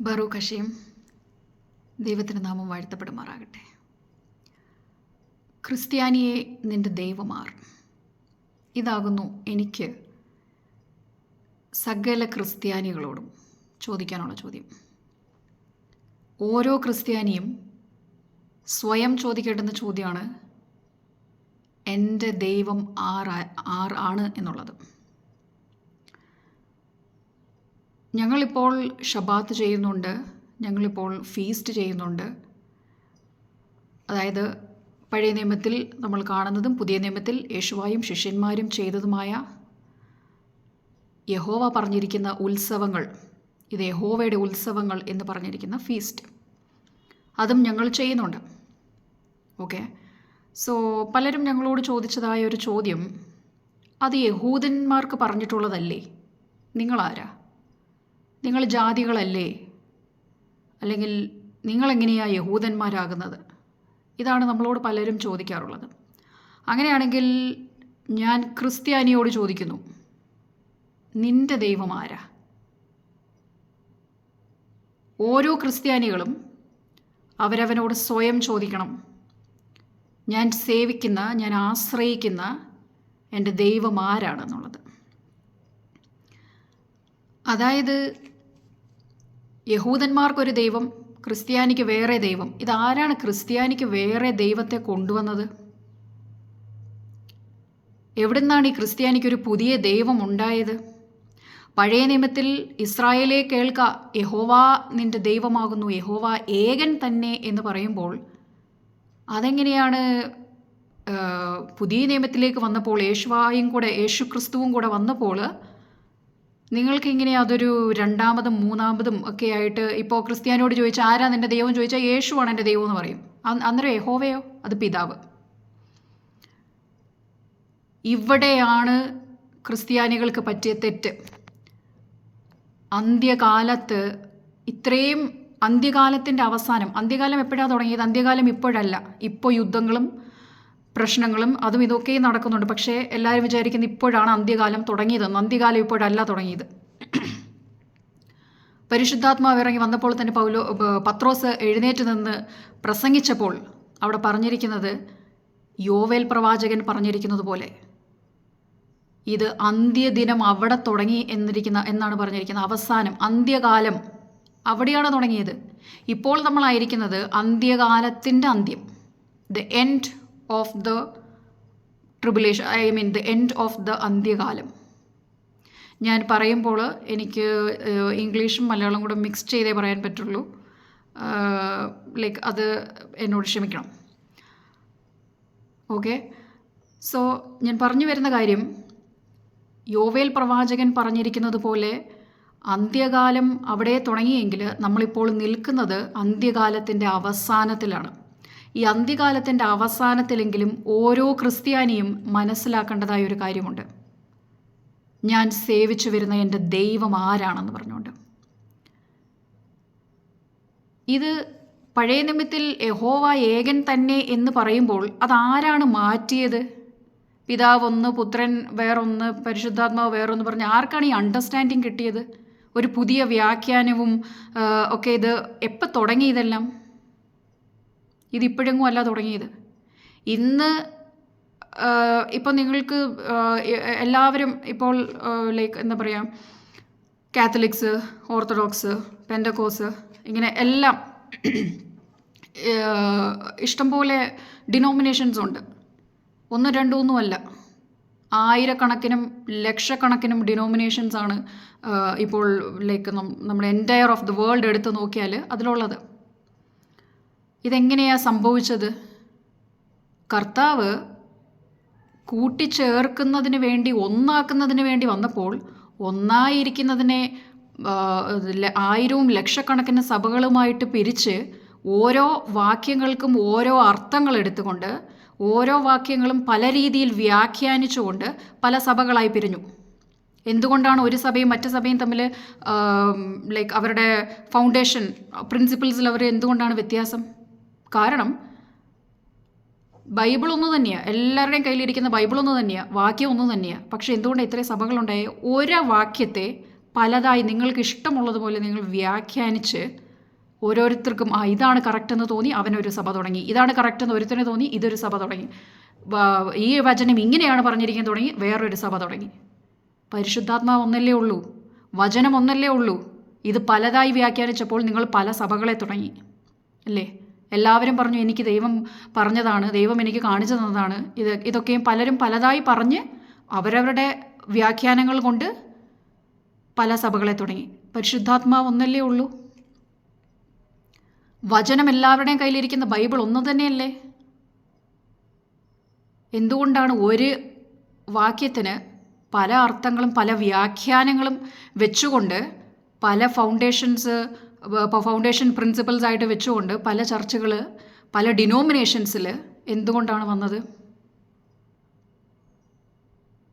ബറൂഖഷയും ദൈവത്തിന്റെ നാമം വാഴ്ത്തപ്പെടുമാറാകട്ടെ. ക്രിസ്ത്യാനിയെ നിന്റെ ദൈവമാർ. ഇതാകുന്നു എനിക്ക് സകല ക്രിസ്ത്യാനികളോടും ചോദിക്കാനുള്ള ചോദ്യം. ഓരോ ക്രിസ്ത്യാനിയും സ്വയം ചോദിക്കേണ്ടുന്ന ചോദ്യമാണ് എന്റെ ദൈവം ആർ ആർ ആണ് എന്നുള്ളത്. ഞങ്ങളിപ്പോൾ ഷബാത്ത് ചെയ്യുന്നുണ്ട് ഞങ്ങളിപ്പോൾ ഫീസ്റ്റ് ചെയ്യുന്നുണ്ട്. അതായത് പഴയ നിയമത്തിൽ നമ്മൾ കാണുന്നതും പുതിയ നിയമത്തിൽ യേശുവായും ശിഷ്യന്മാരും ചെയ്തതുമായ യഹോവ പറഞ്ഞിരിക്കുന്ന ഉത്സവങ്ങൾ ഇത് യഹോവയുടെ ഉത്സവങ്ങൾ എന്ന് പറഞ്ഞിരിക്കുന്ന ഫീസ്റ്റ് അതും ഞങ്ങൾ ചെയ്യുന്നുണ്ട്. ഓക്കെ? സോ പലരും ഞങ്ങളോട് ചോദിച്ചതായ ഒരു ചോദ്യം അത് യഹൂദന്മാർക്ക് പറഞ്ഞിട്ടുള്ളതല്ലേ? നിങ്ങളാരാ? നിങ്ങൾ ജാതികളല്ലേ? അല്ലെങ്കിൽ നിങ്ങളെങ്ങനെയാണ് യഹൂദന്മാരാകുന്നത്? ഇതാണ് നമ്മളോട് പലരും ചോദിക്കാറുള്ളത്. അങ്ങനെയാണെങ്കിൽ ഞാൻ ക്രിസ്ത്യാനിയോട് ചോദിക്കുന്നു നിന്റെ ദൈവം ആരാ? ഓരോ ക്രിസ്ത്യാനികളും അവരവനോട് സ്വയം ചോദിക്കണം ഞാൻ സേവിക്കുന്ന ഞാൻ ആശ്രയിക്കുന്ന എന്റെ ദൈവം ആരാണെന്നുള്ളത്? അതായത് യഹൂദന്മാർക്കൊരു ദൈവം ക്രിസ്ത്യാനിക്ക് വേറെ ദൈവം. ഇതാരാണ് ക്രിസ്ത്യാനിക്ക് വേറെ ദൈവത്തെ കൊണ്ടുവന്നത്? എവിടുന്നാണ് ഈ ക്രിസ്ത്യാനിക്കൊരു പുതിയ ദൈവം ഉണ്ടായത്? പഴയ നിയമത്തിൽ ഇസ്രായേലെ കേൾക്ക യഹോവ നിന്റെ ദൈവമാകുന്നു യഹോവ ഏകൻ തന്നെ എന്ന് പറയുമ്പോൾ അതെങ്ങനെയാണ് പുതിയ നിയമത്തിലേക്ക് വന്നപ്പോൾ യേശുവായും കൂടെ യേശു ക്രിസ്തുവും കൂടെ വന്നപ്പോൾ നിങ്ങൾക്ക് ഇങ്ങനെ അതൊരു രണ്ടാമതും മൂന്നാമതും ഒക്കെ ആയിട്ട് ഇപ്പോൾ ക്രിസ്ത്യാനിയോട് ചോദിച്ചാൽ ആരാ നിന്റെ ദൈവം? ചോദിച്ചാൽ യേശുവാണ് എന്റെ ദൈവം എന്ന് പറയും. അന്നേരം യഹോവയോ? അത് പിതാവ്. ഇവിടെയാണ് ക്രിസ്ത്യാനികൾക്ക് പറ്റിയ തെറ്റ്. അന്ത്യകാലത്ത് ഇത്രയും അന്ത്യകാലത്തിന്റെ അവസാനം അന്ത്യകാലം എപ്പോഴാണ് തുടങ്ങിയത്? അന്ത്യകാലം ഇപ്പോഴല്ല. ഇപ്പോൾ യുദ്ധങ്ങളും പ്രശ്നങ്ങളും അതും ഇതൊക്കെ നടക്കുന്നുണ്ട്. പക്ഷേ എല്ലാവരും വിചാരിക്കുന്ന ഇപ്പോഴാണ് അന്ത്യകാലം തുടങ്ങിയത്. അന്ത്യകാലം ഇപ്പോഴല്ല തുടങ്ങിയത്. പരിശുദ്ധാത്മാവ് ഇറങ്ങി വന്നപ്പോൾ തന്നെ പൗലോ പത്രോസ് എഴുന്നേറ്റ് നിന്ന് പ്രസംഗിച്ചപ്പോൾ അവിടെ പറഞ്ഞിരിക്കുന്നത് യോവേൽ പ്രവാചകൻ പറഞ്ഞിരിക്കുന്നത് പോലെ ഇത് അന്ത്യദിനം അവിടെ തുടങ്ങി എന്നിരിക്കുന്ന എന്നാണ് പറഞ്ഞിരിക്കുന്നത്. അവസാനം അന്ത്യകാലം അവിടെയാണ് തുടങ്ങിയത്. ഇപ്പോൾ നമ്മളായിരിക്കുന്നത് അന്ത്യകാലത്തിന്റെ അന്ത്യം. The end of the tribulation I mean the end of the അന്ത്യകാലം. ഞാൻ പറയുമ്പോൾ എനിക്ക് ഇംഗ്ലീഷും മലയാളം കൂടെ മിക്സ് ചെയ്തേ പറയാൻ പറ്റുള്ളൂ. ലൈക്ക് അത് എന്നോട് ക്ഷമിക്കണം. ഓക്കെ സോ ഞാൻ പറഞ്ഞു വരുന്ന കാര്യം യോവേൽ പ്രവാചകൻ പറഞ്ഞിരിക്കുന്നത് പോലെ അന്ത്യകാലം അവിടെ തുടങ്ങിയെങ്കിൽ നമ്മളിപ്പോൾ നിൽക്കുന്നത് അന്ത്യകാലത്തിന്റെ അവസാനത്തിലാണ്. ഈ അന്ത്യകാലത്തിന്റെ അവസാനത്തിലെങ്കിലും ഓരോ ക്രിസ്ത്യാനിയും മനസ്സിലാക്കേണ്ടതായ ഒരു കാര്യമുണ്ട്. ഞാൻ സേവിച്ചു വരുന്ന എന്റെ ദൈവം ആരാണെന്ന് പറഞ്ഞുകൊണ്ട്. ഇത് പഴയ നിമിത്തിൽ യഹോവ ഏകൻ തന്നെ എന്ന് പറയുമ്പോൾ അതാരാണ് മാറ്റിയത്? പിതാവ് ഒന്ന് പുത്രൻ വേറൊന്ന് പരിശുദ്ധാത്മാവ് വേറൊന്ന് പറഞ്ഞ് ആർക്കാണ് ഈ അണ്ടർസ്റ്റാൻഡിങ് കിട്ടിയത്? ഒരു പുതിയ വ്യാഖ്യാനവും ഒക്കെ ഇത് എപ്പോൾ തുടങ്ങി ഇതെല്ലാം ഇതിപ്പോഴെങ്ങും അല്ല തുടങ്ങിയത്. ഇന്ന് ഇപ്പോൾ നിങ്ങൾക്ക് എല്ലാവരും ഇപ്പോൾ ലൈക്ക് എന്താ പറയുക കാത്തലിക്സ് ഓർത്തഡോക്സ് പെൻഡക്കോസ് ഇങ്ങനെ എല്ലാം ഇഷ്ടംപോലെ ഡിനോമിനേഷൻസ് ഉണ്ട്. ഒന്നും രണ്ടും ഒന്നുമല്ല ആയിരക്കണക്കിനും ലക്ഷക്കണക്കിനും ഡിനോമിനേഷൻസ് ആണ് ഇപ്പോൾ ലൈക്ക് നമ്മുടെ എന്റയർ ഓഫ് ദി വേൾഡ് എടുത്ത് നോക്കിയാൽ അതിലുള്ളത്. ഇതെങ്ങനെയാണ് സംഭവിച്ചത്? കർത്താവ് കൂട്ടിച്ചേർക്കുന്നതിന് വേണ്ടി ഒന്നാക്കുന്നതിന് വേണ്ടി വന്നപ്പോൾ ഒന്നായിരിക്കുന്നതിനെ ആയിരവും ലക്ഷക്കണക്കിന് സഭകളുമായിട്ട് പിരിച്ച് ഓരോ വാക്യങ്ങൾക്കും ഓരോ അർത്ഥങ്ങൾ എടുത്തുകൊണ്ട് ഓരോ വാക്യങ്ങളും പല രീതിയിൽ വ്യാഖ്യാനിച്ചുകൊണ്ട് പല സഭകളായി പിരിഞ്ഞു. എന്തുകൊണ്ടാണ് ഒരു സഭയും മറ്റു സഭയും തമ്മിൽ ലൈക്ക് അവരുടെ ഫൗണ്ടേഷൻ പ്രിൻസിപ്പിൾസിൽ അവർ എന്തുകൊണ്ടാണ് വ്യത്യാസം? കാരണം ബൈബിൾ ഒന്ന് തന്നെയാണ് എല്ലാവരുടെയും കയ്യിലിരിക്കുന്ന ബൈബിൾ ഒന്ന് തന്നെയാണ് വാക്യം ഒന്ന് തന്നെയാണ് പക്ഷേ എന്തുകൊണ്ട് ഇത്രയും സഭകളുണ്ടായ? ഓരോ വാക്യത്തെ പലതായി നിങ്ങൾക്ക് ഇഷ്ടമുള്ളതുപോലെ നിങ്ങൾ വ്യാഖ്യാനിച്ച് ഓരോരുത്തർക്കും ആ ഇതാണ് കറക്റ്റ് എന്ന് തോന്നി അവനൊരു സഭ തുടങ്ങി. ഇതാണ് കറക്റ്റ് എന്ന് ഒരുത്തിന് തോന്നി ഇതൊരു സഭ തുടങ്ങി. ഈ വചനം ഇങ്ങനെയാണ് പറഞ്ഞിരിക്കാൻ തുടങ്ങി വേറൊരു സഭ തുടങ്ങി. പരിശുദ്ധാത്മാവ് ഒന്നല്ലേ ഉള്ളൂ. വചനം ഒന്നല്ലേ ഉള്ളൂ. ഇത് പലതായി വ്യാഖ്യാനിച്ചപ്പോൾ നിങ്ങൾ പല സഭകളെ തുടങ്ങി. അല്ലേ? എല്ലാവരും പറഞ്ഞു എനിക്ക് ദൈവം പറഞ്ഞതാണ് ദൈവം എനിക്ക് കാണിച്ചു തന്നതാണ്. ഇത് ഇതൊക്കെയും പലരും പലതായി പറഞ്ഞ് അവരവരുടെ വ്യാഖ്യാനങ്ങൾ കൊണ്ട് പല സഭകളെ തുടങ്ങി. പരിശുദ്ധാത്മാവ് ഒന്നല്ലേ ഉള്ളൂ? വചനം എല്ലാവരുടെയും കയ്യിലിരിക്കുന്ന ബൈബിൾ ഒന്ന് തന്നെയല്ലേ? എന്തുകൊണ്ടാണ് ഒരു വാക്യത്തിന് പല അർത്ഥങ്ങളും പല വ്യാഖ്യാനങ്ങളും വെച്ചുകൊണ്ട് പല ഫൗണ്ടേഷൻസ് ഫൗണ്ടേഷൻ പ്രിൻസിപ്പൽസ് ആയിട്ട് വെച്ചുകൊണ്ട് പല ചർച്ചകൾ പല ഡിനോമിനേഷൻസിൽ എന്തുകൊണ്ടാണ് വന്നത്?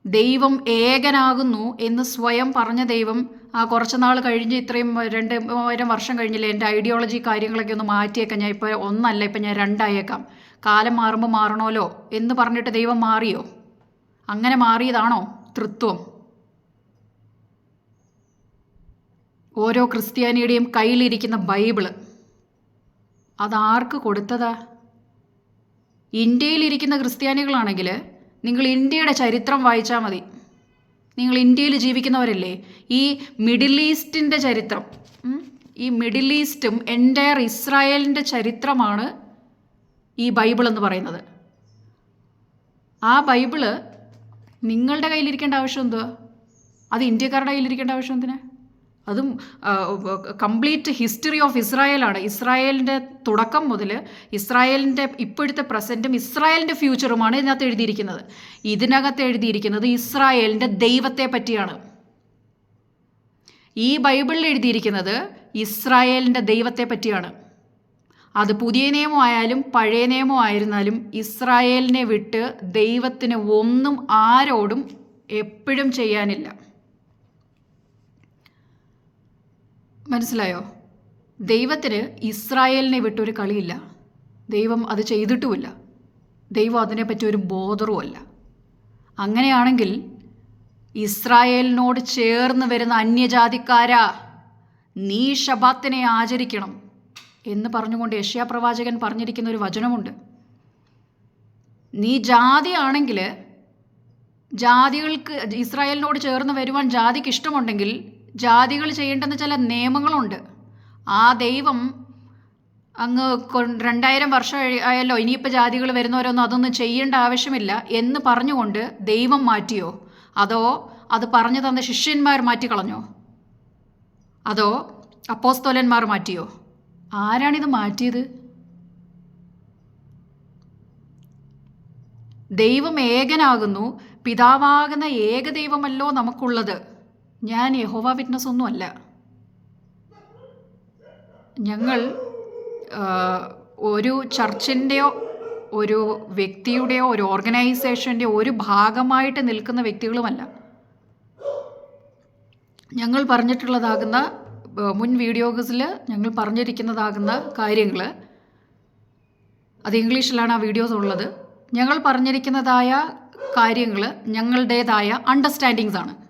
ദൈവം ഏകനാകുന്നു എന്ന് സ്വയം പറഞ്ഞ ദൈവം ആ കുറച്ച് നാൾ കഴിഞ്ഞ് ഇത്രയും രണ്ട് മൂവായിരം വർഷം കഴിഞ്ഞില്ലേ എന്റെ ഐഡിയോളജി കാര്യങ്ങളൊക്കെ ഒന്ന് മാറ്റിയേക്കാം. ഞാൻ ഇപ്പോൾ ഒന്നല്ല ഇപ്പം ഞാൻ രണ്ടായേക്കാം. കാലം മാറുമ്പോൾ മാറണമല്ലോ എന്ന് പറഞ്ഞിട്ട് ദൈവം മാറിയോ? അങ്ങനെ മാറിയതാണോ തൃത്വം? ഓരോ ക്രിസ്ത്യാനിയുടെയും കയ്യിലിരിക്കുന്ന ബൈബിൾ. അതാർക്ക് കൊടുത്തതാ? ഇന്ത്യയിലിരിക്കുന്ന ക്രിസ്ത്യാനികളാണെങ്കിൽ നിങ്ങൾ ഇന്ത്യയുടെ ചരിത്രം വായിച്ചാൽ മതി. നിങ്ങൾ ഇന്ത്യയിൽ ജീവിക്കുന്നവരല്ലേ? ഈ മിഡിൽ ഈസ്റ്റിന്റെ ചരിത്രം ഈ മിഡിൽ ഈസ്റ്റും എന്റയർ ഇസ്രായേലിന്റെ ചരിത്രമാണ് ഈ ബൈബിൾ എന്ന് പറയുന്നത്. ആ ബൈബിൾ നിങ്ങളുടെ കയ്യിലിരിക്കേണ്ട ആവശ്യം എന്തുവാ? അത് ഇന്ത്യക്കാരുടെ കയ്യിലിരിക്കേണ്ട ആവശ്യം എന്തിനാ? അതും കംപ്ലീറ്റ് ഹിസ്റ്ററി ഓഫ് ഇസ്രായേലാണ്. ഇസ്രായേലിന്റെ തുടക്കം മുതൽ ഇസ്രായേലിന്റെ ഇപ്പോഴത്തെ പ്രസന്റും ഇസ്രായേലിന്റെ ഫ്യൂച്ചറുമാണ് ഇതിനകത്ത് എഴുതിയിരിക്കുന്നത്. ഇതിനകത്ത് എഴുതിയിരിക്കുന്നത് ഇസ്രായേലിന്റെ ദൈവത്തെ പറ്റിയാണ്. ഈ ബൈബിളിൽ എഴുതിയിരിക്കുന്നത് ഇസ്രായേലിന്റെ ദൈവത്തെ പറ്റിയാണ്. അത് പുതിയ നിയമമായാലും പഴയ നിയമം നിയമമായിരുന്നാലും ഇസ്രായേലിനെ വിട്ട് ദൈവത്തിന് ഒന്നും ആരോടും എപ്പോഴും ചെയ്യാനില്ല. മനസ്സിലായോ? ദൈവത്തിന് ഇസ്രായേലിനെ വിട്ടൊരു കളിയില്ല. ദൈവം അത് ചെയ്തിട്ടുമില്ല. ദൈവം അതിനെപ്പറ്റി ഒരു ബോധറുമല്ല. അങ്ങനെയാണെങ്കിൽ ഇസ്രായേലിനോട് ചേർന്ന് വരുന്ന അന്യജാതിക്കാരാ നീ ഷബാത്തിനെ ആചരിക്കണം എന്ന് പറഞ്ഞുകൊണ്ട് യഷ്യാ പ്രവാചകൻ പറഞ്ഞിരിക്കുന്ന ഒരു വചനമുണ്ട്. നീ ജാതിയാണെങ്കിൽ ജാതികൾക്ക് ഇസ്രായേലിനോട് ചേർന്ന് വരുവാൻ ജാതിക്ക് ഇഷ്ടമുണ്ടെങ്കിൽ ജാതികൾ ചെയ്യേണ്ടുന്ന ചില നിയമങ്ങളുണ്ട്. ആ ദൈവം അങ്ങ് രണ്ടായിരം വർഷം ആയാലോ ആയല്ലോ ഇനിയിപ്പോൾ ജാതികൾ വരുന്നവരൊന്നും അതൊന്നും ചെയ്യേണ്ട ആവശ്യമില്ല എന്ന് പറഞ്ഞുകൊണ്ട് ദൈവം മാറ്റിയോ? അതോ അത് പറഞ്ഞു തന്ന ശിഷ്യന്മാർ മാറ്റിക്കളഞ്ഞോ? അതോ അപ്പോസ്തോലന്മാർ മാറ്റിയോ? ആരാണിത് മാറ്റിയത്? ദൈവം ഏകനാകുന്നു പിതാവാകുന്ന ഏകദൈവമല്ലോ നമുക്കുള്ളത്. ഞാൻ യഹോവ വിറ്റ്നസ് ഒന്നുമല്ല. ഞങ്ങൾ ഒരു ചർച്ചിന്റെയോ ഒരു വ്യക്തിയുടെയോ ഒരു ഓർഗനൈസേഷന്റെയോ ഒരു ഭാഗമായിട്ട് നിൽക്കുന്ന വ്യക്തികളുമല്ല. ഞങ്ങൾ പറഞ്ഞിട്ടുള്ളതാകുന്ന മുൻ വീഡിയോസിൽ ഞങ്ങൾ പറഞ്ഞിരിക്കുന്നതാകുന്ന കാര്യങ്ങൾ അത് ഇംഗ്ലീഷിലാണ് ആ വീഡിയോസ് ഉള്ളത്. ഞങ്ങൾ പറഞ്ഞിരിക്കുന്നതായ കാര്യങ്ങൾ ഞങ്ങളുടേതായ അണ്ടർസ്റ്റാൻഡിങ്സ് ആണ്.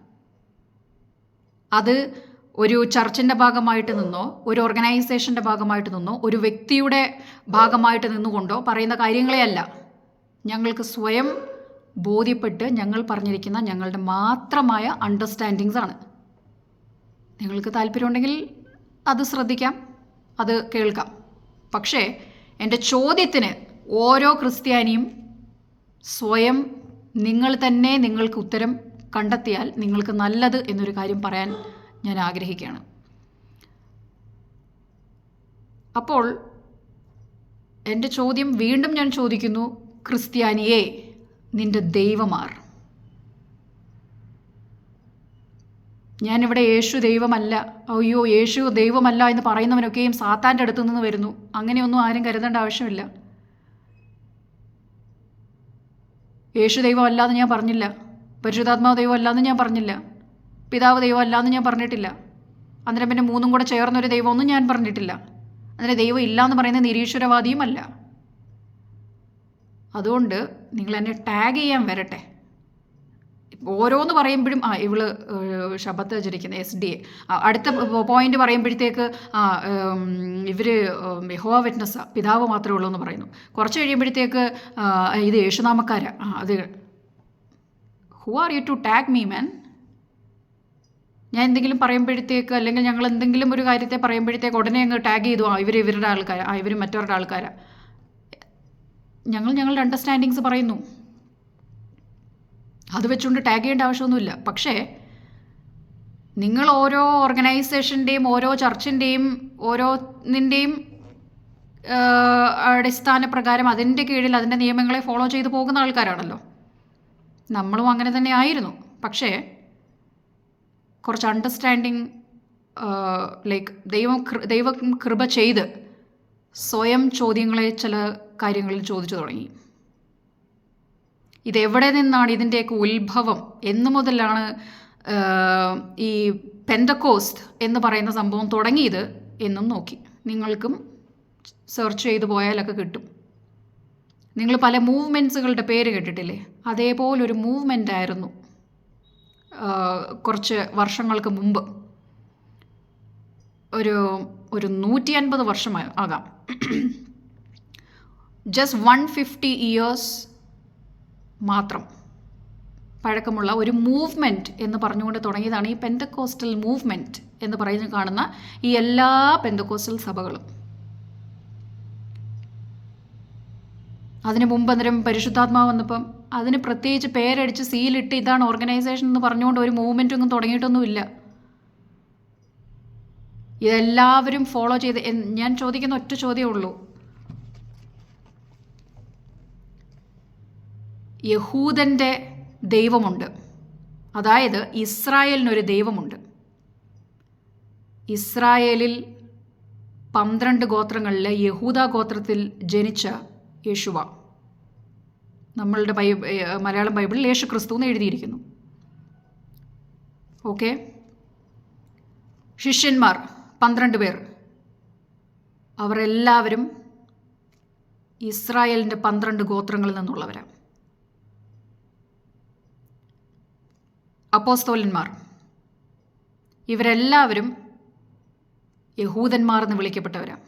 അത് ഒരു ചർച്ചിന്റെ ഭാഗമായിട്ട് നിന്നോ ഒരു ഓർഗനൈസേഷന്റെ ഭാഗമായിട്ട് നിന്നോ ഒരു വ്യക്തിയുടെ ഭാഗമായിട്ട് നിന്നുകൊണ്ടോ പറയുന്ന കാര്യങ്ങളെയല്ല. ഞങ്ങൾക്ക് സ്വയം ബോധ്യപ്പെട്ട് ഞങ്ങൾ പറഞ്ഞിരിക്കുന്ന ഞങ്ങളുടെ മാത്രമായ അണ്ടർസ്റ്റാൻഡിങ്സ് ആണ്. നിങ്ങൾക്ക് താല്പര്യമുണ്ടെങ്കിൽ അത് ശ്രദ്ധിക്കാം അത് കേൾക്കാം. പക്ഷേ എന്റെ ചോദ്യത്തിന് ഓരോ ക്രിസ്ത്യാനിയും സ്വയം നിങ്ങൾ തന്നെ നിങ്ങൾക്ക് ഉത്തരം കണ്ടെത്തിയാൽ നിങ്ങൾക്ക് നല്ലത് എന്നൊരു കാര്യം പറയാൻ ഞാൻ ആഗ്രഹിക്കുകയാണ്. അപ്പോൾ എന്റെ ചോദ്യം വീണ്ടും ഞാൻ ചോദിക്കുന്നു ക്രിസ്ത്യാനിയെ നിന്റെ ദൈവമാർ. ഞാനിവിടെ യേശു ദൈവമല്ല അയ്യോ യേശു ദൈവമല്ല എന്ന് പറയുന്നവനൊക്കെയും സാത്താന്റെ അടുത്തു നിന്ന് വരുന്നു. അങ്ങനെയൊന്നും ആരും കരുതേണ്ട ആവശ്യമില്ല. യേശു ദൈവമല്ല എന്ന് ഞാൻ പറഞ്ഞില്ല. പരിശുദ്ധാത്മാവ് ദൈവം അല്ലാന്ന് ഞാൻ പറഞ്ഞില്ല. പിതാവ് ദൈവം അല്ലാന്ന് ഞാൻ പറഞ്ഞിട്ടില്ല. അന്നേരം പിന്നെ മൂന്നും കൂടെ ചേർന്നൊരു ദൈവമൊന്നും ഞാൻ പറഞ്ഞിട്ടില്ല. അന്നേരം ദൈവം ഇല്ല എന്ന് പറയുന്ന നിരീശ്വരവാദിയുമല്ല. അതുകൊണ്ട് നിങ്ങൾ എന്നെ ടാഗ് ചെയ്യാൻ വരട്ടെ. ഓരോന്ന് പറയുമ്പോഴും ആ ഇവൾ ശബത്ത് ആചരിക്കുന്ന എസ് ഡി എ അടുത്ത പോയിന്റ് പറയുമ്പോഴത്തേക്ക് ആ ഇവർ യഹോവ വിറ്റ്നസ് പിതാവ് മാത്രമേ ഉള്ളൂ എന്ന് പറയുന്നു. കുറച്ച് കഴിയുമ്പോഴത്തേക്ക് ഇത് യേശുനാമക്കാരാ. ആ അത് who are you to tag me man ഞാൻ എന്തെങ്കിലും പറയുമ്പോഴത്തേക്ക് അല്ലെങ്കിൽ ഞങ്ങൾ എന്തെങ്കിലും ഒരു കാര്യത്തെ പറയുമ്പോഴത്തേക്ക് ഉടനെ അങ്ങ് ടാഗ് ചെയ്തു. ആ ഇവർ ഇവരുടെ ആൾക്കാരാ. ആ ഇവർ മറ്റവരുടെ ആൾക്കാരാ. ഞങ്ങൾ ഞങ്ങളുടെ അണ്ടർസ്റ്റാൻഡിങ്സ് പറയുന്നു. അത് വെച്ചുകൊണ്ട് ടാഗ് ചെയ്യേണ്ട ആവശ്യമൊന്നുമില്ല. പക്ഷേ നിങ്ങൾ ഓരോ ഓർഗനൈസേഷന്റെയും ഓരോ ചർച്ചിന്റെയും ഓരോന്നിന്റെയും അടിസ്ഥാന പ്രകാരം അതിന്റെ കീഴിൽ അതിന്റെ നിയമങ്ങളെ ഫോളോ ചെയ്തു പോകുന്ന ആൾക്കാരാണല്ലോ. നമ്മളും അങ്ങനെ തന്നെ ആയിരുന്നു. പക്ഷേ കുറച്ച് അണ്ടർസ്റ്റാൻഡിങ് ലൈക്ക് ദൈവം ദൈവം കൃപ ചെയ്ത് സ്വയം ചോദ്യങ്ങളെ ചില കാര്യങ്ങളിൽ ചോദിച്ചു തുടങ്ങി. ഇതെവിടെ നിന്നാണ് ഇതിന്റെയൊക്കെ ഉത്ഭവം? എന്നു മുതലാണ് ഈ പെന്തക്കോസ്റ്റ് എന്ന് പറയുന്ന സംഭവം തുടങ്ങിയത് എന്നും നോക്കി. നിങ്ങൾക്കും സെർച്ച് ചെയ്തു പോയാലൊക്കെ കിട്ടും. നിങ്ങൾ പല മൂവ്മെന്റ്സുകളുടെ പേര് കേട്ടിട്ടില്ലേ? അതേപോലൊരു മൂവ്മെന്റ് ആയിരുന്നു കുറച്ച് വർഷങ്ങൾക്ക് മുമ്പ്. ഒരു ഒരു നൂറ്റി അൻപത് വർഷം ആകാം. ജസ്റ്റ് വൺ ഫിഫ്റ്റി ഇയേഴ്സ് മാത്രം പഴക്കമുള്ള ഒരു മൂവ്മെന്റ് എന്ന് പറഞ്ഞുകൊണ്ട് തുടങ്ങിയതാണ് ഈ പെന്തക്കോസ്റ്റൽ മൂവ്മെന്റ് എന്ന് പറയുന്നത് കാണുന്ന ഈ എല്ലാ പെന്തക്കോസ്റ്റൽ സഭകളും. അതിന് മുമ്പ് അന്നേരം പരിശുദ്ധാത്മാവ് വന്നപ്പം അതിന് പ്രത്യേകിച്ച് പേരടിച്ച് സീലിട്ട് ഇതാണ് ഓർഗനൈസേഷൻ എന്ന് പറഞ്ഞുകൊണ്ട് ഒരു മൂവ്മെന്റ് ഒന്നും തുടങ്ങിയിട്ടൊന്നുമില്ല. ഇതെല്ലാവരും ഫോളോ ചെയ്ത് ഞാൻ ചോദിക്കുന്ന ഒറ്റ ചോദ്യമേ ഉള്ളൂ. യഹൂദന്റെ ദൈവമുണ്ട്. അതായത് ഇസ്രായേലിനൊരു ദൈവമുണ്ട്. ഇസ്രായേലിൽ പന്ത്രണ്ട് ഗോത്രങ്ങളിൽ യഹൂദ ഗോത്രത്തിൽ ജനിച്ച യേശുവ. നമ്മളുടെ ബൈ മലയാളം ബൈബിളിൽ യേശു ക്രിസ്തു എന്ന് എഴുതിയിരിക്കുന്നു. ഓക്കെ? ശിഷ്യന്മാർ പന്ത്രണ്ട് പേർ. അവരെല്ലാവരും ഇസ്രായേലിന്റെ പന്ത്രണ്ട് ഗോത്രങ്ങളിൽ നിന്നുള്ളവരാണ് അപ്പോസ്തോലന്മാർ. ഇവരെല്ലാവരും യഹൂദന്മാർ എന്ന് വിളിക്കപ്പെട്ടവരാണ്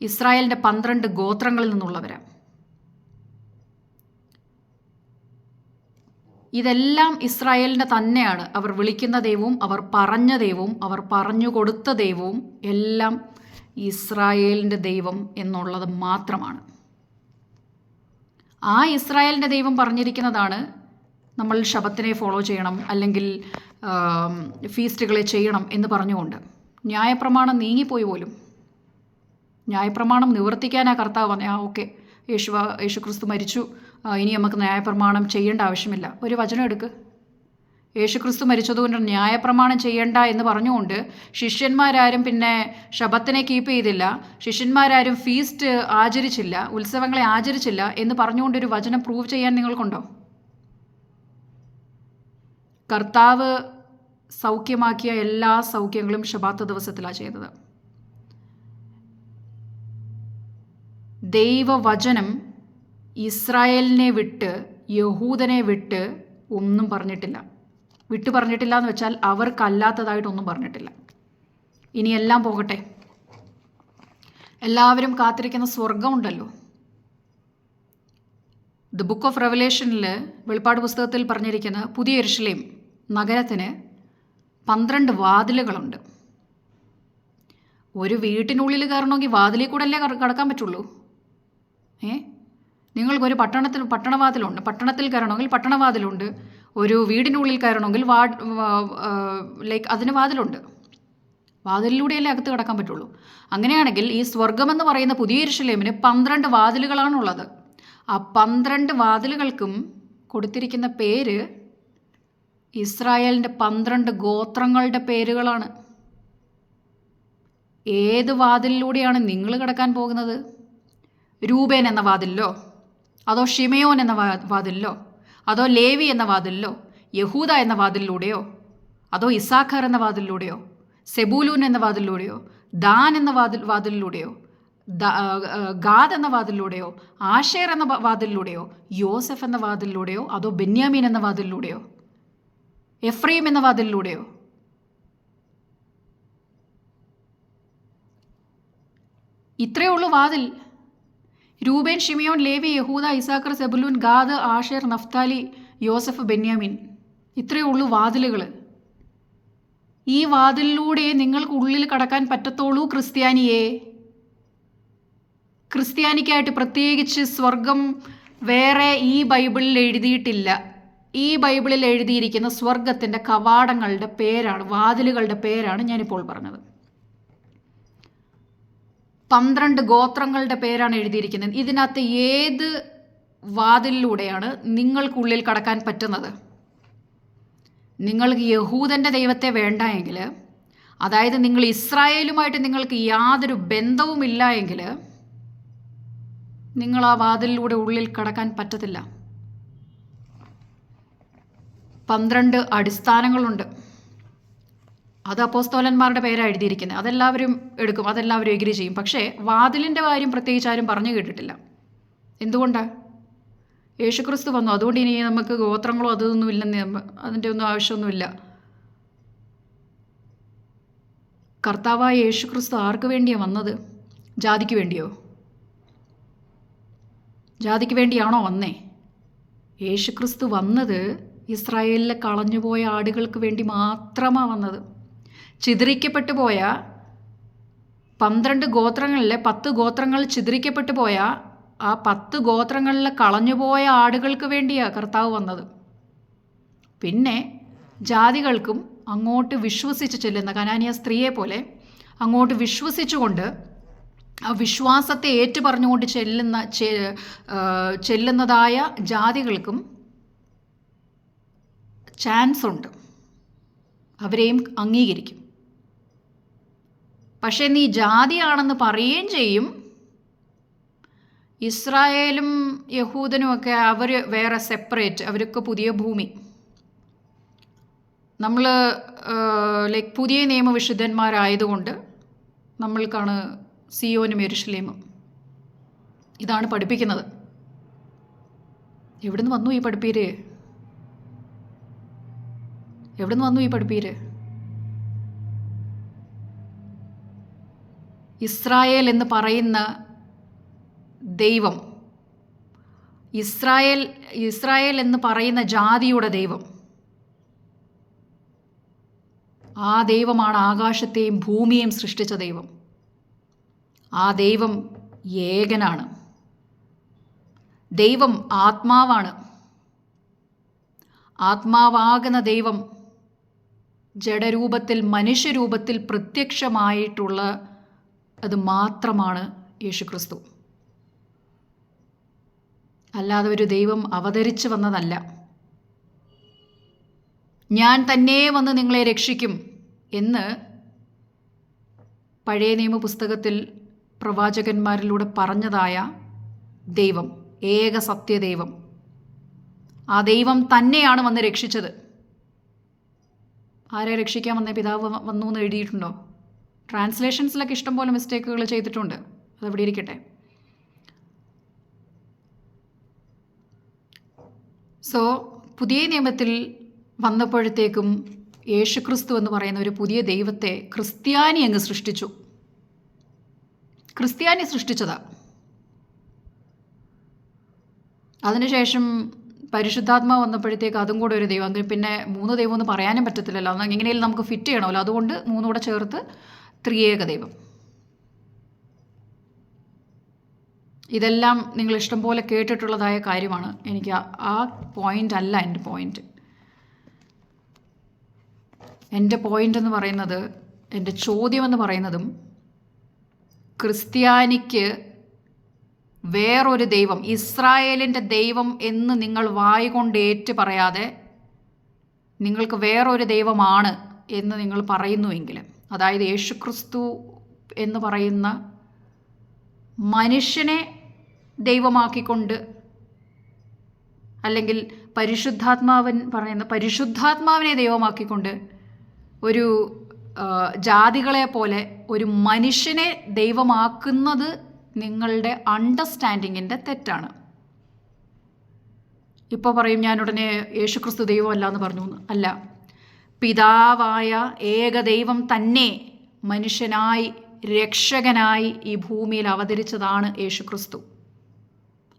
ഇസ്രായേലിന്റെ പന്ത്രണ്ട് ഗോത്രങ്ങളിൽ നിന്നുള്ളവരാണ് ഇതെല്ലാം ഇസ്രായേലിന്റെ തന്നെയാണ്. അവർ വിളിക്കുന്ന ദൈവവും അവർ പറഞ്ഞ ദൈവവും അവർ പറഞ്ഞു കൊടുത്ത ദൈവവും എല്ലാം ഇസ്രായേലിന്റെ ദൈവം എന്നുള്ളത് മാത്രമാണ്. ആ ഇസ്രായേലിന്റെ ദൈവം പറഞ്ഞിരിക്കുന്നതാണ് നമ്മൾ ശബത്തിനെ ഫോളോ ചെയ്യണം അല്ലെങ്കിൽ ഫീസ്റ്റുകളെ ചെയ്യണം എന്ന് പറഞ്ഞുകൊണ്ട്. ന്യായപ്രമാണം നീങ്ങിപ്പോയി പോലും. ന്യായപ്രമാണം നിവർത്തിക്കാനാ കർത്താവ് പറഞ്ഞ ആ ഓക്കെ. യേശു യേശു ക്രിസ്തു മരിച്ചു. ഇനി നമുക്ക് ന്യായപ്രമാണം ചെയ്യേണ്ട ആവശ്യമില്ല. ഒരു വചനം എടുക്ക്. യേശുക്രിസ്തു മരിച്ചതുകൊണ്ട് ന്യായപ്രമാണം ചെയ്യേണ്ട എന്ന് പറഞ്ഞുകൊണ്ട് ശിഷ്യന്മാരാരും പിന്നെ ശബത്തിനെ കീപ്പ് ചെയ്തില്ല. ശിഷ്യന്മാരാരും ഫീസ്റ്റ് ആചരിച്ചില്ല ഉത്സവങ്ങളെ ആചരിച്ചില്ല എന്ന് പറഞ്ഞുകൊണ്ട് ഒരു വചനം പ്രൂവ് ചെയ്യാൻ നിങ്ങൾക്കുണ്ടോ? കർത്താവ് സൗഖ്യമാക്കിയ എല്ലാ സൗഖ്യങ്ങളും ശബാത്ത ദിവസത്തിലാണ് ചെയ്തത്. ദൈവവചനം ഇസ്രായേലിനെ വിട്ട് യഹൂദനെ വിട്ട് ഒന്നും പറഞ്ഞിട്ടില്ല. വിട്ടു പറഞ്ഞിട്ടില്ല എന്ന് വെച്ചാൽ അവർക്കല്ലാത്തതായിട്ടൊന്നും പറഞ്ഞിട്ടില്ല. ഇനി എല്ലാം പോകട്ടെ. എല്ലാവരും കാത്തിരിക്കുന്ന സ്വർഗമുണ്ടല്ലോ ദ ബുക്ക് ഓഫ് റെവലേഷനിൽ വെളിപ്പാട് പുസ്തകത്തിൽ പറഞ്ഞിരിക്കുന്ന പുതിയ എരുഷലേം നഗരത്തിന് പന്ത്രണ്ട് വാതിലുകളുണ്ട്. ഒരു വീട്ടിനുള്ളിൽ കയറണമെങ്കിൽ വാതിലിൽ കൂടെ അല്ലേ കടക്കാൻ പറ്റുള്ളൂ? ഏ? നിങ്ങൾക്കൊരു പട്ടണത്തിൽ പട്ടണവാതിലുണ്ട്. പട്ടണത്തിൽ കയറണമെങ്കിൽ പട്ടണവാതിലുണ്ട്. ഒരു വീടിനുള്ളിൽ കയറണമെങ്കിൽ വാ ലൈക്ക് അതിന് വാതിലുണ്ട്. വാതിലിലൂടെയല്ലേ അകത്ത് കിടക്കാൻ പറ്റുള്ളൂ. അങ്ങനെയാണെങ്കിൽ ഈ സ്വർഗമെന്ന് പറയുന്ന പുതിയ യെരൂശലേമിന് പന്ത്രണ്ട് വാതിലുകളാണുള്ളത്. ആ പന്ത്രണ്ട് വാതിലുകൾക്കും കൊടുത്തിരിക്കുന്ന പേര് ഇസ്രായേലിന്റെ പന്ത്രണ്ട് ഗോത്രങ്ങളുടെ പേരുകളാണ്. ഏത് വാതിലിലൂടെയാണ് നിങ്ങൾ കിടക്കാൻ പോകുന്നത്? രൂപേൻ എന്ന വാതിലിലോ? അതോ ഷിമയോൻ എന്ന വാതിലിലോ? അതോ ലേവി എന്ന വാതിലിലോ? യഹൂദ എന്ന വാതിലിലൂടെയോ? അതോ ഇസാഖർ എന്ന വാതിലിലൂടെയോ? സെബൂലൂൻ എന്ന വാതിലിലൂടെയോ? ദാൻ എന്ന വാതിൽ വാതിലിലൂടെയോ? ഗാദ് എന്ന വാതിലിലൂടെയോ? ആഷേർ എന്ന വാതിലിലൂടെയോ? യോസഫ് എന്ന വാതിലിലൂടെയോ? അതോ ബെന്യാമീൻ എന്ന വാതിലിലൂടെയോ? എഫ്രീം എന്ന വാതിലിലൂടെയോ? ഇത്രയേ ഉള്ളൂ വാതിൽ. Reuben Shimeon Levi Yehuda Issachar Zebulun Gad Asher Naphtali Yosef Benjamin. ഇത്രയേ ഉള്ളൂ വാതിലുകൾ. ഈ വാതിലിലൂടെ നിങ്ങൾക്ക് ഉള്ളിൽ കടക്കാൻ പറ്റത്തുള്ളൂ ക്രിസ്ത്യാനിയെ. ക്രിസ്ത്യാനിക്കായിട്ട് പ്രത്യേകിച്ച് സ്വർഗം വേറെ ഈ ബൈബിളിൽ എഴുതിയിട്ടില്ല. ഈ ബൈബിളിൽ എഴുതിയിരിക്കുന്ന സ്വർഗത്തിന്റെ കവാടങ്ങളുടെ പേരാണ് വാതിലുകളുടെ പേരാണ് ഞാനിപ്പോൾ പറഞ്ഞത്. പന്ത്രണ്ട് ഗോത്രങ്ങളുടെ പേരാണ് എഴുതിയിരിക്കുന്നത്. ഇതിനകത്ത് ഏത് വാതിലിലൂടെയാണ് നിങ്ങൾക്കുള്ളിൽ കടക്കാൻ പറ്റുന്നത്? നിങ്ങൾക്ക് യഹൂദന്റെ ദൈവത്തെ വേണ്ട എങ്കിൽ അതായത് നിങ്ങൾ ഇസ്രായേലുമായിട്ട് നിങ്ങൾക്ക് യാതൊരു ബന്ധവുമില്ല എങ്കിൽ നിങ്ങൾ ആ വാതിലിലൂടെ ഉള്ളിൽ കടക്കാൻ പറ്റത്തില്ല. പന്ത്രണ്ട് അടിസ്ഥാനങ്ങളുണ്ട്. അത് അപ്പോസ്തോലന്മാരുടെ പേരാണ് എഴുതിയിരിക്കുന്നത്. അതെല്ലാവരും എടുക്കും അതെല്ലാവരും എഗ്രി ചെയ്യും. പക്ഷേ വാതിലിന്റെ കാര്യം പ്രത്യേകിച്ച് ആരും പറഞ്ഞു കേട്ടിട്ടില്ല. എന്തുകൊണ്ടാണ് യേശുക്രിസ്തു വന്നു. അതുകൊണ്ട് ഇനി നമുക്ക് ഗോത്രങ്ങളോ അതൊന്നും ഇല്ലെന്ന് അതിന്റെ ഒന്നും ആവശ്യമൊന്നുമില്ല. കർത്താവായ യേശുക്രിസ്തു ആർക്ക് വേണ്ടിയാണ് വന്നത്? ജാതിക്ക് വേണ്ടിയോ? ജാതിക്ക് വേണ്ടിയാണോ വന്നേ? യേശുക്രിസ്തു വന്നത് ഇസ്രായേലിലെ കളഞ്ഞുപോയ ആടുകൾക്ക് വേണ്ടി മാത്രമാണ് വന്നത്. ചിതറിക്കപ്പെട്ടു പോയ പന്ത്രണ്ട് ഗോത്രങ്ങളിലെ പത്ത് ഗോത്രങ്ങൾ ചിതറിക്കപ്പെട്ടു പോയ ആ പത്ത് ഗോത്രങ്ങളിലെ കളഞ്ഞുപോയ ആടുകൾക്ക് വേണ്ടിയാണ് കർത്താവ് വന്നത്. പിന്നെ ജാതികൾക്കും അങ്ങോട്ട് വിശ്വസിച്ച് ചെല്ലുന്ന കനാനിയ സ്ത്രീയെ പോലെ അങ്ങോട്ട് വിശ്വസിച്ചുകൊണ്ട് ആ വിശ്വാസത്തെ ഏറ്റുപറഞ്ഞുകൊണ്ട് ചെല്ലുന്ന ചെല്ലുന്നതായ ജാതികൾക്കും ചാൻസ് ഉണ്ട് അവരെയും അംഗീകരിക്കും. പക്ഷേ നീ ജാതിയാണെന്ന് പറയുകയും ചെയ്യും. ഇസ്രായേലും യഹൂദനും ഒക്കെ അവർ വേറെ സെപ്പറേറ്റ് അവരൊക്കെ പുതിയ ഭൂമി. നമ്മൾ ലൈക്ക് പുതിയ നിയമവിശുദ്ധന്മാരായതുകൊണ്ട് നമ്മൾക്കാണ് സിയോനും എരുഷലേമും ഇതാണ് പഠിപ്പിക്കുന്നത്. എവിടുന്ന് വന്നു ഈ പഠിപ്പീര്? എവിടുന്ന് വന്നു ഈ പഠിപ്പീര്? ഇസ്രായേൽ എന്ന് പറയുന്ന ദൈവം. ഇസ്രായേൽ ഇസ്രായേൽ എന്ന് പറയുന്ന ജാതിയുടെ ദൈവം. ആ ദൈവമാണ് ആകാശത്തെയും ഭൂമിയെയും സൃഷ്ടിച്ച ദൈവം. ആ ദൈവം ഏകനാണ്. ദൈവം ആത്മാവാണ്. ആത്മാവാകുന്ന ദൈവം ജഡരൂപത്തിൽ മനുഷ്യരൂപത്തിൽ പ്രത്യക്ഷമായിട്ടുള്ള അത് മാത്രമാണ് യേശുക്രിസ്തു. അല്ലാതെ ഒരു ദൈവം അവതരിച്ചു വന്നതല്ല. ഞാൻ തന്നെ വന്ന് നിങ്ങളെ രക്ഷിക്കും എന്ന് പഴയ നിയമ പുസ്തകത്തിൽ പ്രവാചകന്മാരിലൂടെ പറഞ്ഞതായ ദൈവം ഏക സത്യദൈവം. ആ ദൈവം തന്നെയാണ് വന്ന് രക്ഷിച്ചത്. ആരെ രക്ഷിക്കാൻ വന്ന? പിതാവ് വന്നു എന്ന് എഴുതിയിട്ടുണ്ടോ? ട്രാൻസ്ലേഷൻസിലൊക്കെ ഇഷ്ടംപോലെ മിസ്റ്റേക്കുകൾ ചെയ്തിട്ടുണ്ട്. അതവിടെ ഇരിക്കട്ടെ. സോ പുതിയ നിയമത്തിൽ വന്നപ്പോഴത്തേക്കും യേശുക്രിസ്തു എന്ന് പറയുന്ന ഒരു പുതിയ ദൈവത്തെ ക്രിസ്ത്യാനി അങ്ങ് സൃഷ്ടിച്ചു. ക്രിസ്ത്യാനി സൃഷ്ടിച്ചതാ. അതിനുശേഷം പരിശുദ്ധാത്മാവ് വന്നപ്പോഴത്തേക്ക് അതും കൂടെ ഒരു ദൈവം. പിന്നെ മൂന്ന് ദൈവം എന്ന് പറയാനും പറ്റത്തില്ലല്ലോ. എങ്ങനെയും നമുക്ക് ഫിറ്റ് ചെയ്യണമല്ലോ. അതുകൊണ്ട് മൂന്നുകൂടെ ചേർത്ത് ത്രിയേക ദൈവം. ഇതെല്ലാം നിങ്ങൾ ഇഷ്ടം പോലെ കേട്ടിട്ടുള്ളതായ കാര്യമാണ്. എനിക്ക് ആ- പോയിന്റ് അല്ല എന്റെ പോയിന്റ് എന്റെ പോയിന്റ് എന്ന് പറയുന്നത് എന്റെ ചോദ്യം എന്ന് പറയുന്നതും ക്രിസ്ത്യാനിക്ക് വേറൊരു ദൈവം ഇസ്രായേലിന്റെ ദൈവം എന്ന് നിങ്ങൾ വായി കൊണ്ട് പറയാതെ നിങ്ങൾക്ക് വേറൊരു ദൈവമാണ് എന്ന് നിങ്ങൾ പറയുന്നുവെങ്കിൽ അതായത് യേശുക്രിസ്തു എന്ന് പറയുന്ന മനുഷ്യനെ ദൈവമാക്കിക്കൊണ്ട് അല്ലെങ്കിൽ പരിശുദ്ധാത്മാവൻ പറയുന്ന പരിശുദ്ധാത്മാവിനെ ദൈവമാക്കിക്കൊണ്ട് ഒരു ജാതികളെ പോലെ ഒരു മനുഷ്യനെ ദൈവമാക്കുന്നത് നിങ്ങളുടെ അണ്ടർസ്റ്റാൻഡിങ്ങിന്റെ തെറ്റാണ്. ഇപ്പോൾ പറയും ഞാൻ ഉടനെ യേശുക്രിസ്തു ദൈവമല്ല എന്ന്. പറഞ്ഞു അല്ല. പിതാവായ ഏകദൈവം തന്നെ മനുഷ്യനായി രക്ഷകനായി ഈ ഭൂമിയിൽ അവതരിച്ചതാണ് യേശുക്രിസ്തു.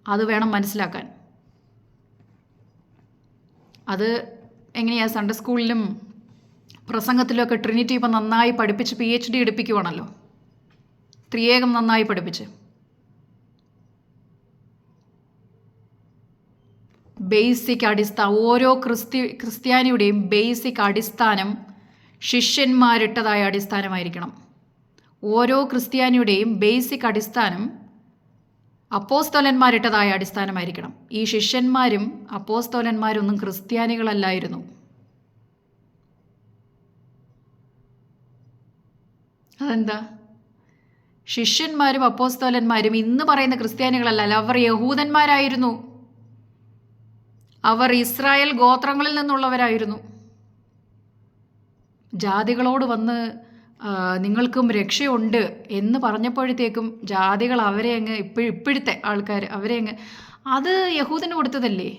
അത് വേണം മനസ്സിലാക്കാൻ. അത് എങ്ങനെയാ സൺഡേ സ്കൂളിലും പ്രസംഗത്തിലൊക്കെ ട്രിനിറ്റി ഇപ്പം നന്നായി പഠിപ്പിച്ച് പി എച്ച് ഡി എടുപ്പിക്കുവാണല്ലോ. ത്രിയേകം നന്നായി പഠിപ്പിച്ച്. ബേസിക് അടിസ്ഥാന ഓരോ ക്രിസ്തി ക്രിസ്ത്യാനിയുടെയും ബേസിക് അടിസ്ഥാനം ശിഷ്യന്മാരിട്ടതായ അടിസ്ഥാനമായിരിക്കണം. ഓരോ ക്രിസ്ത്യാനിയുടെയും ബേസിക് അടിസ്ഥാനം അപ്പോസ്തോലന്മാരിട്ടതായ അടിസ്ഥാനമായിരിക്കണം. ഈ ശിഷ്യന്മാരും അപ്പോസ്തോലന്മാരൊന്നും ക്രിസ്ത്യാനികളല്ലായിരുന്നു. അതെന്താ? ശിഷ്യന്മാരും അപ്പോസ്തോലന്മാരും ഇന്ന് പറയുന്ന ക്രിസ്ത്യാനികളല്ല അവർ യഹൂദന്മാരായിരുന്നു. അവർ ഇസ്രായേൽ ഗോത്രങ്ങളിൽ നിന്നുള്ളവരായിരുന്നു. ജാതികളോട് വന്ന് നിങ്ങൾക്കും രക്ഷയുണ്ട് എന്ന് പറഞ്ഞപ്പോഴത്തേക്കും ജാതികൾ അവരെ അങ്ങ് ഇപ്പോഴും ഇപ്പോഴത്തെ ആൾക്കാർ അവരെ അങ്ങ് അത് യഹൂദന് കൊടുത്തതല്ലേ?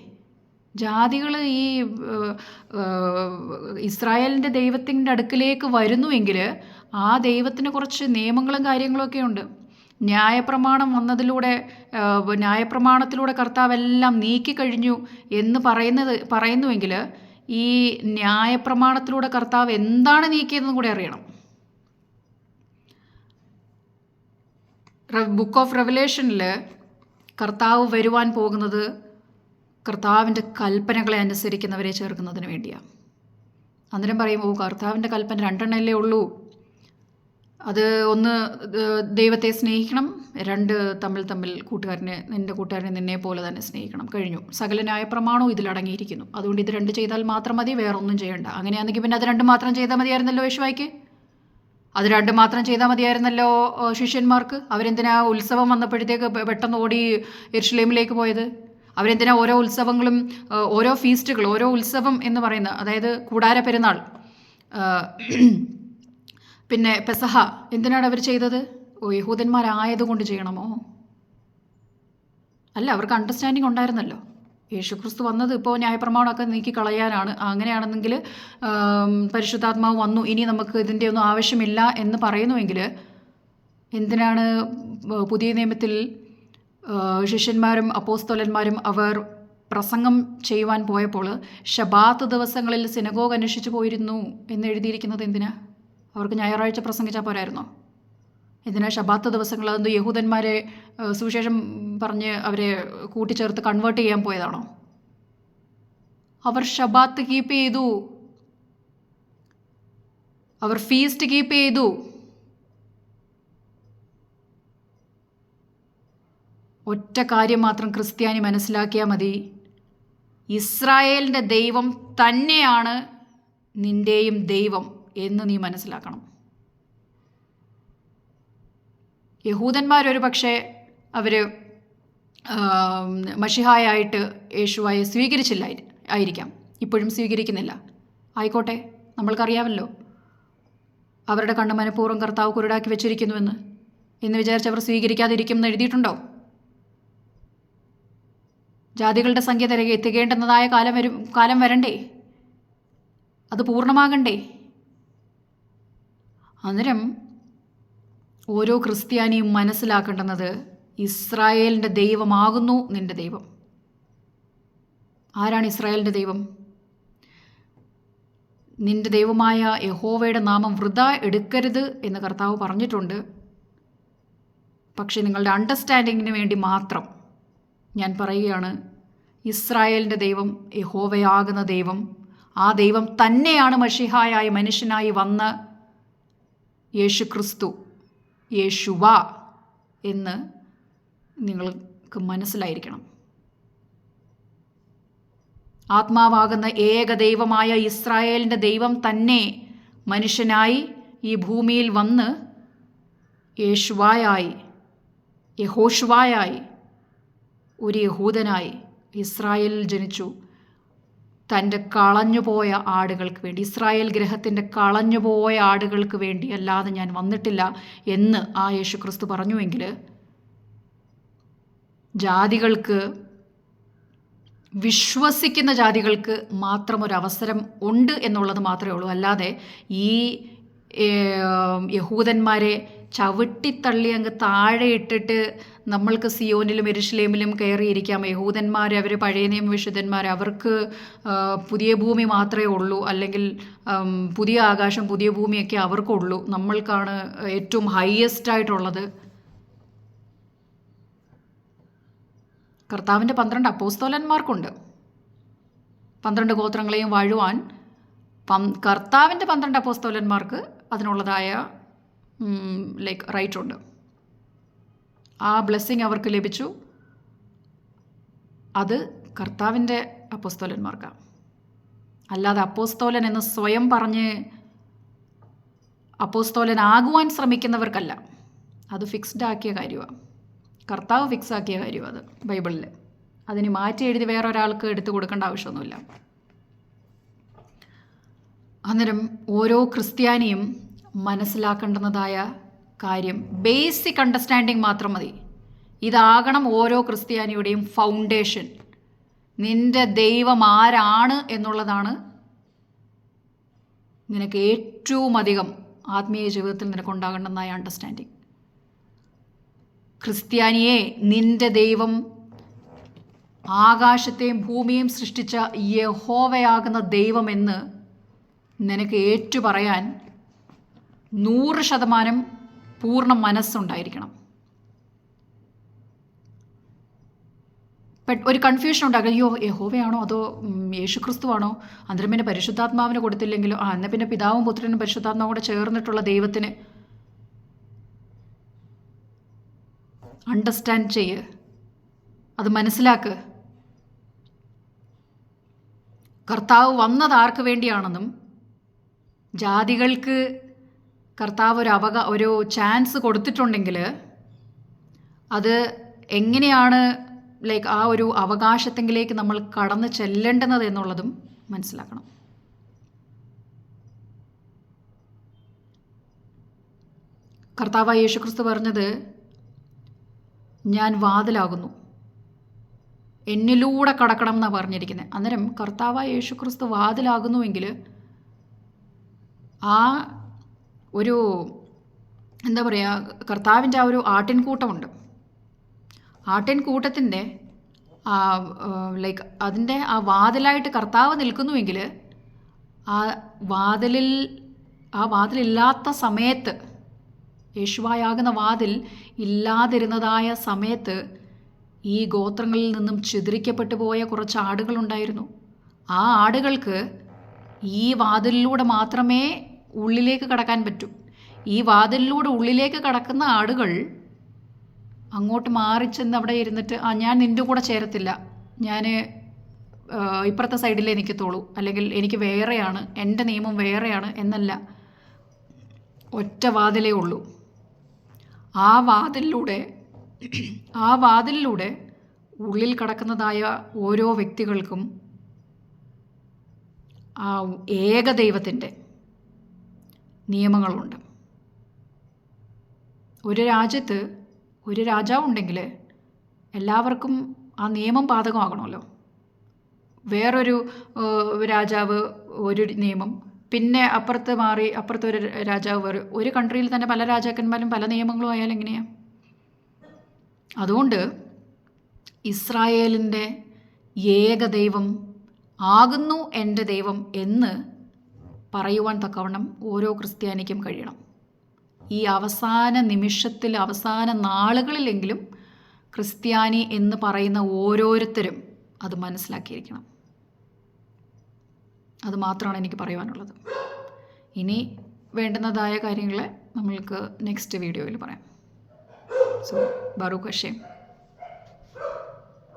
ജാതികൾ ഈ ഇസ്രായേലിന്റെ ദൈവത്തിന്റെ അടുക്കിലേക്ക് വരുന്നുവെങ്കിൽ ആ ദൈവത്തിന് കുറച്ച് നിയമങ്ങളും കാര്യങ്ങളൊക്കെ ഉണ്ട്. ന്യായപ്രമാണം വന്നതിലൂടെ ന്യായപ്രമാണത്തിലൂടെ കർത്താവ് എല്ലാം നീക്കിക്കഴിഞ്ഞു എന്ന് പറയുന്നത് പറയുന്നുവെങ്കിൽ ഈ ന്യായപ്രമാണത്തിലൂടെ കർത്താവ് എന്താണ് നീക്കിയതെന്നും കൂടെ അറിയണം. ബുക്ക് ഓഫ് റെവലേഷനിൽ കർത്താവ് വരുവാൻ പോകുന്നത് കർത്താവിന്റെ കൽപ്പനകളെ അനുസരിക്കുന്നവരെ ചേർക്കുന്നതിന് വേണ്ടിയാണ് അന്നേരം പറയുമ്പോൾ കർത്താവിന്റെ കൽപ്പന രണ്ടെണ്ണല്ലേ ഉള്ളൂ. അത് ഒന്ന് ദൈവത്തെ സ്നേഹിക്കണം. രണ്ട് തമ്മിൽ തമ്മിൽ കൂട്ടുകാരനെ നിന്റെ കൂട്ടുകാരനെ നിന്നെ പോലെ തന്നെ സ്നേഹിക്കണം. കഴിഞ്ഞു. സകലനായ പ്രമാണവും ഇതിലടങ്ങിയിരിക്കുന്നു അതുകൊണ്ട് ഇത് രണ്ട് ചെയ്താൽ മാത്രം മതി വേറൊന്നും ചെയ്യണ്ട. അങ്ങനെയാണെങ്കിൽ പിന്നെ അത് രണ്ട് മാത്രം ചെയ്താൽ മതിയായിരുന്നല്ലോ യേശുവായിക്ക്? അത് രണ്ട് മാത്രം ചെയ്താൽ മതിയായിരുന്നല്ലോ ശിഷ്യന്മാർക്ക്? അവരെന്തിനാ ഉത്സവം വന്നപ്പോഴത്തേക്ക് പെട്ടെന്ന് ഓടി എർഷ്ലേമിലേക്ക് പോയത്? അവരെന്തിനാ ഓരോ ഉത്സവങ്ങളും ഓരോ ഫീസ്റ്റുകൾ ഓരോ ഉത്സവം എന്ന് പറയുന്ന അതായത് കൂടാര പെരുന്നാൾ പിന്നെ പെസഹ എന്തിനാണ് അവർ ചെയ്തത്? ഓ യഹൂദന്മാരായതുകൊണ്ട് ചെയ്യണമോ? അല്ല അവർക്ക് അണ്ടർസ്റ്റാൻഡിങ് ഉണ്ടായിരുന്നല്ലോ. യേശുക്രിസ്തു വന്നത് ഇപ്പോൾ ന്യായപ്രമാണമൊക്കെ നീക്കി കളയാനാണ് അങ്ങനെയാണെന്നെങ്കിൽ പരിശുദ്ധാത്മാവ് വന്നു. ഇനി നമുക്ക് ഇതിന്റെ ഒന്നും ആവശ്യമില്ല എന്ന് പറയുന്നുവെങ്കിൽ എന്തിനാണ് പുതിയ നിയമത്തിൽ ശിഷ്യന്മാരും അപ്പോസ്തോലന്മാരും അവർ പ്രസംഗം ചെയ്യുവാൻ പോയപ്പോൾ ഷബാത്ത് ദിവസങ്ങളിൽ സിനഗോഗ് അന്വേഷിച്ച് പോയിരുന്നു എന്ന് എഴുതിയിരിക്കുന്നത് എന്തിനാ? അവർക്ക് ഞായറാഴ്ച പ്രസംഗിച്ചാൽ പോരായിരുന്നോ? ഇതിനെ ശബാത്ത ദിവസങ്ങൾ അതെന്തോ യഹൂദന്മാരെ സുവിശേഷം പറഞ്ഞ് അവരെ കൂട്ടിച്ചേർത്ത് കൺവേർട്ട് ചെയ്യാൻ പോയതാണോ? അവർ ഷബാത്ത് കീപ്പ് ചെയ്തു. അവർ ഫീസ്റ്റ് കീപ്പ് ചെയ്തു. ഒറ്റ കാര്യം മാത്രം ക്രിസ്ത്യാനി മനസ്സിലാക്കിയാൽ മതി. ഇസ്രായേലിന്റെ ദൈവം തന്നെയാണ് നിന്റെയും ദൈവം. എന്ന് നീ മനസ്സിലാക്കണം. യഹൂദന്മാരൊരു പക്ഷേ അവർ മഷിഹായായിട്ട് യേശുവായെ സ്വീകരിച്ചില്ല ആയിരിക്കാം. ഇപ്പോഴും സ്വീകരിക്കുന്നില്ല. ആയിക്കോട്ടെ നമ്മൾക്കറിയാമല്ലോ. അവരുടെ കണ്ണ് മനഃപൂർവം കർത്താവ് കുരുടാക്കി വെച്ചിരിക്കുന്നുവെന്ന്. എന്ന് വിചാരിച്ച് അവർ സ്വീകരിക്കാതിരിക്കും എന്ന് എഴുതിയിട്ടുണ്ടോ? ജാതികളുടെ സംഖ്യ തിരകെ തികേണ്ടുന്നതായ കാലം വരും കാലം വരണ്ടേ? അത് പൂർണമാകണ്ടേ? അന്നേരം ഓരോ ക്രിസ്ത്യാനിയും മനസ്സിലാക്കേണ്ടുന്നത് ഇസ്രായേലിന്റെ ദൈവമാകുന്നു നിന്റെ ദൈവം. ആരാണ് ഇസ്രായേലിന്റെ ദൈവം? നിന്റെ ദൈവമായ യഹോവയുടെ നാമം വൃത എടുക്കരുത് എന്ന് കർത്താവ് പറഞ്ഞിട്ടുണ്ട്. പക്ഷേ നിങ്ങളുടെ അണ്ടർസ്റ്റാൻഡിങ്ങിന് വേണ്ടി മാത്രം ഞാൻ പറയുകയാണ് ഇസ്രായേലിന്റെ ദൈവം യഹോവയാകുന്ന ദൈവം ആ ദൈവം തന്നെയാണ് മഷിഹായായി മനുഷ്യനായി വന്ന യേശു ക്രിസ്തു യേശുവ എന്ന് നിങ്ങൾക്ക് മനസ്സിലായിരിക്കണം. ആത്മാവാകുന്ന ഏകദൈവമായ ഇസ്രായേലിന്റെ ദൈവം തന്നെ മനുഷ്യനായി ഈ ഭൂമിയിൽ വന്ന് യേശുവായായി യഹോഷുവായായി ഒരു യഹൂദനായി ഇസ്രായേലിൽ ജനിച്ചു. തന്റെ കളഞ്ഞുപോയ ആടുകൾക്ക് വേണ്ടി ഇസ്രായേൽ ഗ്രഹത്തിന്റെ കളഞ്ഞുപോയ ആടുകൾക്ക് വേണ്ടി അല്ലാതെ ഞാൻ വന്നിട്ടില്ല എന്ന് ആ യേശു ക്രിസ്തു പറഞ്ഞുവെങ്കിൽ ജാതികൾക്ക് വിശ്വസിക്കുന്ന ജാതികൾക്ക് മാത്രം ഒരു അവസരം ഉണ്ട് എന്നുള്ളത് മാത്രമേ ഉള്ളൂ. അല്ലാതെ ഈ യഹൂദന്മാരെ ചവിട്ടിത്തള്ളി അങ്ങ് താഴെ ഇട്ടിട്ട് നമ്മൾക്ക് സിയോനിലും എരുഷലേമിലും കയറിയിരിക്കാം. യഹൂദന്മാർ അവർ പഴയ നിയമ വിശുദ്ധന്മാർ അവർക്ക് പുതിയ ഭൂമി മാത്രമേ ഉള്ളൂ. അല്ലെങ്കിൽ പുതിയ ആകാശം പുതിയ ഭൂമിയൊക്കെ അവർക്കുള്ളൂ. നമ്മൾക്കാണ് ഏറ്റവും ഹയസ്റ്റ് ആയിട്ടുള്ളത്. കർത്താവിന്റെ പന്ത്രണ്ട് അപ്പോസ്തോലന്മാർക്കുണ്ട്. പന്ത്രണ്ട് ഗോത്രങ്ങളെയും വാഴുവാൻ പം കർത്താവിന്റെ പന്ത്രണ്ട് അപ്പോസ്തോലന്മാർക്ക് അതിനുള്ളതായ ലൈക്ക് റൈറ്റ് ഉണ്ട്. ആ ബ്ലെസ്സിങ് അവർക്ക് ലഭിച്ചു. അത് കർത്താവിന്റെ അപ്പോസ്തോലന്മാർക്കാണ് അല്ലാതെ അപ്പോസ്തോലൻ എന്ന് സ്വയം പറഞ്ഞ് അപ്പോസ്തോലനാകുവാൻ ശ്രമിക്കുന്നവർക്കല്ല. അത് ഫിക്സ്ഡ് ആക്കിയ കാര്യമാണ് കർത്താവ് ഫിക്സ് ആക്കിയ കാര്യമാണ് അത് ബൈബിളിൽ. അതിന് മാറ്റി എഴുതി വേറെ ഒരാൾക്ക് എടുത്തു കൊടുക്കേണ്ട ആവശ്യമൊന്നുമില്ല. അന്നേരം ഓരോ ക്രിസ്ത്യാനിയും മനസ്സിലാക്കേണ്ടുന്നതായ കാര്യം. ബേസിക് അണ്ടർസ്റ്റാൻഡിങ് മാത്രം മതി. ഇതാകണം ഓരോ ക്രിസ്ത്യാനിയുടെയും ഫൗണ്ടേഷൻ. നിന്റെ ദൈവം ആരാണ് എന്നുള്ളതാണ് നിനക്ക് ഏറ്റവും അധികം ആത്മീയ ജീവിതത്തിൽ നിനക്കുണ്ടാകേണ്ടുന്നതായ അണ്ടർസ്റ്റാൻഡിങ്. ക്രിസ്ത്യാനിയെ നിന്റെ ദൈവം ആകാശത്തെയും ഭൂമിയെയും സൃഷ്ടിച്ച യഹോവയാകുന്ന ദൈവമെന്ന് നിനക്ക് ഏറ്റുപറയാൻ നൂറ് ശതമാനം പൂർണ മനസ്സുണ്ടായിരിക്കണം. ഒരു കൺഫ്യൂഷൻ ഉണ്ടാകും അയ്യോ യഹോവയാണോ അതോ ഉം, യേശുക്രിസ്തുവാണോ? അന്നേരം പിന്നെ പരിശുദ്ധാത്മാവിന് കൊടുത്തില്ലെങ്കിലോ? ആ എന്നാൽ പിന്നെ പിതാവും പുത്രനും പരിശുദ്ധാത്മാവും കൂടെ ചേർന്നിട്ടുള്ള ദൈവത്തിന് അണ്ടർസ്റ്റാൻഡ് ചെയ്യ്. അത് മനസ്സിലാക്ക്. കർത്താവ് വന്നത് ആർക്ക് വേണ്ടിയാണെന്നും ജാതികൾക്ക് കർത്താവ് ഒരു അവക ഒരു ചാൻസ് കൊടുത്തിട്ടുണ്ടെങ്കിൽ അത് എങ്ങനെയാണ് ലൈക്ക് ആ ഒരു അവകാശത്തെങ്കിലേക്ക് നമ്മൾ കടന്ന് ചെല്ലേണ്ടുന്നത് എന്നുള്ളതും മനസ്സിലാക്കണം. കർത്താവായ യേശുക്രിസ്തു പറഞ്ഞത് ഞാൻ വാതിലാകുന്നു. എന്നിലൂടെ കടക്കണം എന്നാണ് പറഞ്ഞിരിക്കുന്നത് അന്നേരം കർത്താവായ യേശുക്രിസ്തു വാതിലാകുന്നുവെങ്കിൽ ആ ഒരു എന്താ പറയുക കർത്താവിന്റെ ആ ഒരു ആട്ടിൻകൂട്ടമുണ്ട്. ആട്ടിൻകൂട്ടത്തിന്റെ ലൈക്ക് അതിന്റെ ആ വാതിലായിട്ട് കർത്താവ് നിൽക്കുന്നുവെങ്കിൽ ആ വാതിലിൽ ആ വാതിലില്ലാത്ത സമയത്ത് യേശുവായാകുന്ന വാതിൽ ഇല്ലാതിരുന്നതായ സമയത്ത് ഈ ഗോത്രങ്ങളിൽ നിന്നും ചിതറിക്കപ്പെട്ടു പോയ കുറച്ച് ആടുകളുണ്ടായിരുന്നു. ആ ആടുകൾക്ക് ഈ വാതിലിലൂടെ മാത്രമേ ഉള്ളിലേക്ക് കടക്കാൻ പറ്റും. ഈ വാതിലിലൂടെ ഉള്ളിലേക്ക് കടക്കുന്ന ആടുകൾ അങ്ങോട്ട് മാറി ചെന്ന് അവിടെ ഇരുന്നിട്ട് ആ ഞാൻ നിന്റെ കൂടെ ചേരത്തില്ല. ഞാൻ ഇപ്പുറത്തെ സൈഡിലേ നിൽക്കത്തുള്ളൂ അല്ലെങ്കിൽ എനിക്ക് വേറെയാണ് എന്റെ നിയമം വേറെയാണ് എന്നല്ല. ഒറ്റ വാതിലേ ഉള്ളൂ. ആ വാതിലിലൂടെ ആ വാതിലിലൂടെ ഉള്ളിൽ കടക്കുന്നതായ ഓരോ വ്യക്തികൾക്കും ആ ഏകദൈവത്തിന്റെ നിയമങ്ങളുണ്ട്. ഒരു രാജ്യത്ത് ഒരു രാജാവുണ്ടെങ്കിൽ എല്ലാവർക്കും ആ നിയമം ബാധകമാകണമല്ലോ. വേറൊരു രാജാവ് ഒരു നിയമം പിന്നെ അപ്പുറത്ത് മാറി അപ്പുറത്ത് ഒരു രാജാവ് വേറെ. ഒരു കൺട്രിയിൽ തന്നെ പല രാജാക്കന്മാരും പല നിയമങ്ങളും ആയാലും എങ്ങനെയാണ് അതുകൊണ്ട് ഇസ്രായേലിന്റെ ഏകദൈവം ആകുന്നു എന്റെ ദൈവം എന്ന് പറയുവാൻ തക്കവണ്ണം ഓരോ ക്രിസ്ത്യാനിക്കും കഴിയണം. ഈ അവസാന നിമിഷത്തിൽ അവസാന നാളുകളിലെങ്കിലും ക്രിസ്ത്യാനി എന്ന് പറയുന്ന ഓരോരുത്തരും അത് മനസ്സിലാക്കിയിരിക്കണം. അത് മാത്രമാണ് എനിക്ക് പറയുവാനുള്ളത്. ഇനി വേണ്ടുന്നതായ കാര്യങ്ങളെ നമ്മൾക്ക് നെക്സ്റ്റ് വീഡിയോയിൽ പറയാം. സോ ഹഷേം